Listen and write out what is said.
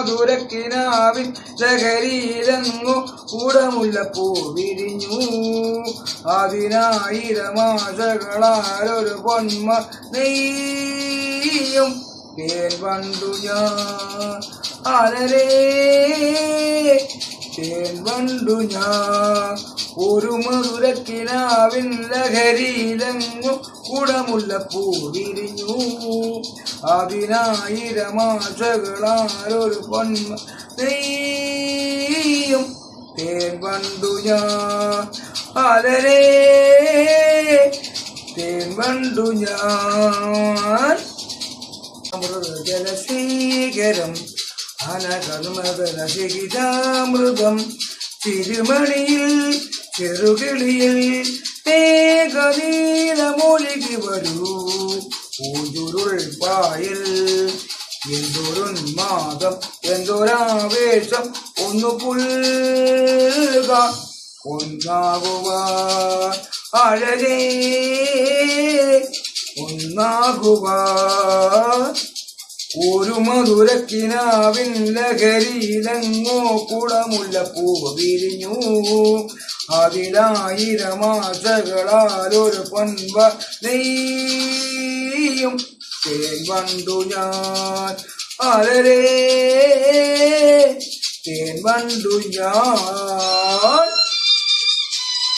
ദൂരക്കിനാവിൻ ലഹരിയിലങ്ങു കൂടമുള്ള പൂ വിരിഞ്ഞു. അതിനായിരമാശകളാരൊരു പൊന്മ നെയ്യും തേൻ വണ്ടു ഞാൻ ഞാൻ. ഒരു മധുരക്കിനാവിൻ ലഹരിയിലെങ്ങും കുടമുള്ള പൂ വിരിഞ്ഞു അതിനായിരമാശകളാരൊരു പൊന്മ നെയ്യും തേൻ വണ്ടു ഞാൻ. അലരേ തേൻ വണ്ടു ഞാൻ. അമൃതജലശേഖരം അനകർമ്മതലശിഖിതാമൃതം തിരുമണിയിൽ ചെറുകിളിയിൽ മേഘനീലമൊഴുകി വരൂ ഊജുരുൾ പായൽ എന്തൊരുന്മാദം എന്തൊരാവേശം ഒന്നു പുൽക ഒന്നാകുവാൻ അഴകേ ഒന്നാകുവാൻ ഒരു മധുരക്കിനാവിൻ ലഹരിയിലെങ്ങോ കുടമുള്ള പൂവ്. വിരിഞ്ഞു അതിലായിരമാശകളാലൊരു പൊൻപ നെയ്യും തേൻ വണ്ടു ഞാൻ. അലരേ തേൻ വണ്ടു ഞാൻ.